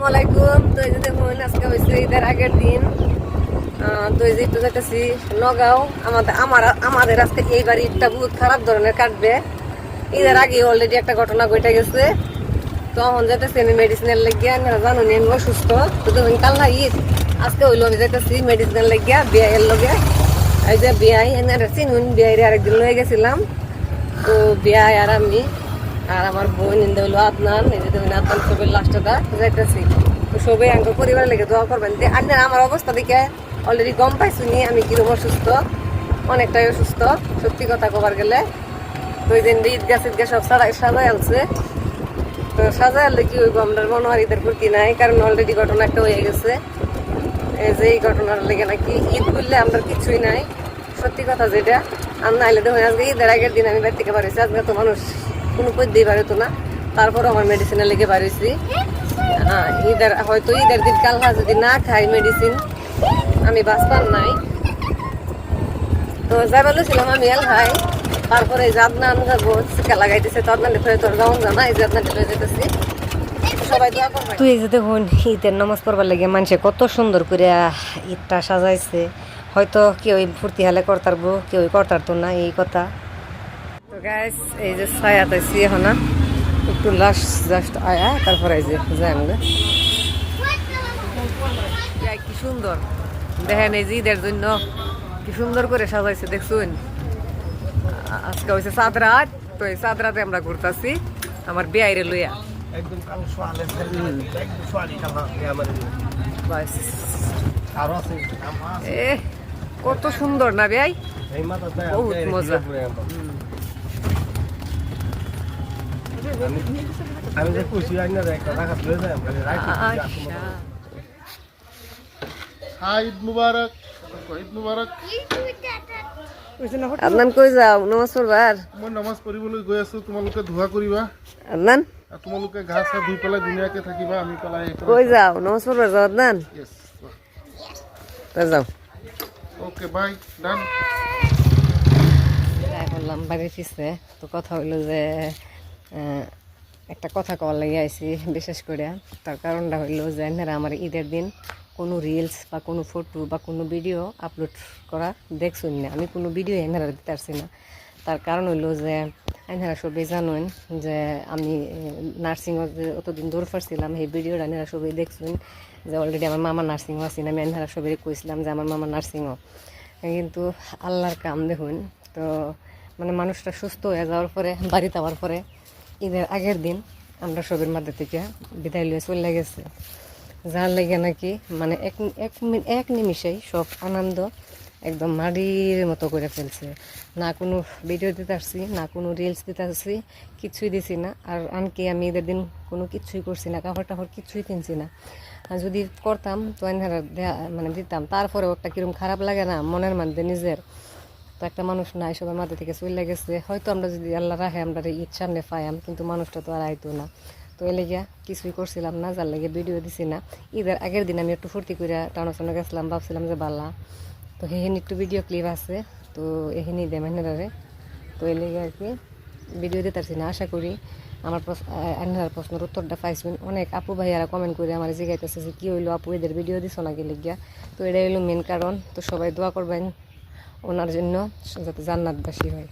আসসালামাইকুম তো এই যে দেখুন, আজকে হয়েছে ঈদের আগের দিন। তো এই যে একটু যেতেছি নগাঁও। আমাদের আমার আমাদের আজকে এইবার ঈদটা বহুত খারাপ ধরনের কাটবে। ঈদের আগে অলরেডি একটা ঘটনা ঘটে গেছে। তখন যেতেছি আমি মেডিসিনের লেগিয়া জানো নি, আমি অসুস্থ। তো দেখুন, কাল না ঈদ। আজকে হইল আমি যেতেছি মেডিসিনের লেগিয়া বিয়ের লগে। এই যে বিয়াই, এনারা চিনুন, বিয়াইরে আরেকদিন লয়ে গেছিলাম। তো বিয়াই আর আমি আর আমার বোন ইন্দে হইল আদনান, এই যে আদনান সবের যাইতেছি। তো সবাই আঙ্গ পরিবার লেগে দোয়া করবেন যে আপনার আমার অবস্থা দেখে অলরেডি গম পাইছি নি? আমি কীরকম অসুস্থ? অনেকটাই অসুস্থ, সত্যি কথা কবার গেলে। তো ওই দিন ঈদ গাছ ঈদ সব সাজাই সাজাই আনছে। তো সাজাই আনলে কি হইব? আমরা মনে হয় ঈদের প্রতি নাই, কারণ অলরেডি ঘটনা একটা হয়ে গেছে। এই যে এই ঘটনার লেগে নাকি ঈদ করলে আমরা কিছুই নাই। সত্যি কথা যেটা। আর নাইলে দেখুন আজকে ঈদের আগের দিন আমি বাড়ি থেকে বাড়িছি আজকে তো মানুষ। কোনো পদ্যেই বাড়িতো না। তারপর আমার মেডিসিনের লেগে বাড়িছি হ্যাঁ ঈদের, হয়তো ঈদের দিন কাল যদি না খাই মেডিসিন আমি বাঁচতাম নাই। তো যাই বলেছিলাম আমি এল খাই তারপরে জাদনান যাব চিকা লাগাইতেছে তো আপনার দেখে তোর গাউন জানা, এই জাদনান লয়ে যেতেছি। দোয়া তুই যে দেখুন, ঈদের নামাজ পড়বার লাগে মানুষে কত সুন্দর করে ঈদটা সাজাইছে। হয়তো কেউ ফুর্তি হালে করতারবো কেউ করতারতো না, এই কথা। গাইস এই যে ছায়া তাইছি এখন না? একটু লাস্ট জাস্ট আয়া তারপরে এই যে যাই আমরা। কি সুন্দর। দেখেন এই যে ঈদের জন্য কি সুন্দর করে সাজাইছে দেখছুন? আজকে হয়েছে সাত রাত তো এই সাত রাতে আমরা ঘুরতাছি আমার বেআইরে লইয়া। কত সুন্দর না বেআই বহুত মজা। আমি যে কইছি আইন না একটা মানে রাইতে আচ্ছা। ঈদ মুবারক ঈদ মুবারক। আদনান কই যাও? নমাজ পড়বার? মই নামাজ পঢ়িবলৈ গৈ আছো তোমালোকে ধোৱা কৰিবা। আদনান? তোমালোকে গা চা ধুই পেলাই ধুনীয়াকে থাকিবা আমি পেলাই কই যাও? নমাজ পড়বার যাও আদনান? তা যাও। ওকে বাই ডান বললাম বাড়ির পিছে তো কথা হইল যে একটা কথা কওয়ার লাগে আইছি, বিশেষ করে। তার কারণটা হইল যে এনারা আমার ঈদের দিন কোনো রিলস বা কোনো ফটো বা কোনো ভিডিও আপলোড করা দেখছুন না। আমি কোনো ভিডিও এনারা দিতে পারছি না। তার কারণ হইল যে এনারা সবাই জানেন যে আমি নার্সিংও অতদিন দূর ফারছিলাম, এই ভিডিওটা এনারা সবাই দেখছুন যে অলরেডি আমার মামা নার্সিংও আছি আমি এনারা সবাই কইছিলাম যে আমার মামা নার্সিংও কিন্তু আল্লাহর কাম দেখুন, তো মানে মানুষটা সুস্থ হয়ে যাওয়ার পরে, বাড়িতে আওয়ার পরে ঈদের আগের দিন আমরা সবের মধ্যে থেকে বিদায় লিয়ে চলে গেছে। যার লেগে নাকি মানে এক এক এক নিমিষেই সব আনন্দ একদম মাটির মতো করে ফেলছে। না কোনো ভিডিও দিতে আসছি, না কোনো রিলস দিতে আসছি, কিছুই দিছি না। আর আনকি আমি ঈদের দিন কোনো কিছুই করছি না, কাপড় টাপড় কিছুই কিনছি না। আর যদি করতাম, তো মানে দিতাম। তারপরেও একটা কিরম খারাপ লাগে না, মনের মধ্যে নিজের তো একটা মানুষ নাই, সবাই মাথা থেকে চলে গেছে। হয়তো আমরা যদি আল্লাহ রাখে, আমরা ঈদ সামনে পাইয়াম, কিন্তু মানুষটা তো আর আইতো না। তো এ লেগে কিছুই করছিলাম না, যার লেগে ভিডিও দিছি না। ঈদের আগের দিন আমি একটু ফুর্তি করে টানাশোনা গেছিলাম, ভাবছিলাম যে বালা। তো সেইখানে একটু ভিডিও ক্লিপ আছে, তো এখানেই দেয় মেহনারে তো এ লেগে আর কি ভিডিও দিতে পারছি না, আশা করি আমার আন্ধার প্রশ্নের উত্তরটা পাইছেন। অনেক আপু ভাইয়ারা কমেন্ট করে আমার জিজ্ঞাসা যে কী হইল, আপু এদের ভিডিও দিছ না গেলে গিয়া তো এটাই হলো মেন কারণ। তো সবাই দোয়া করবেন। ওনার জন্য যাতে জান্নাতবাসী হয়।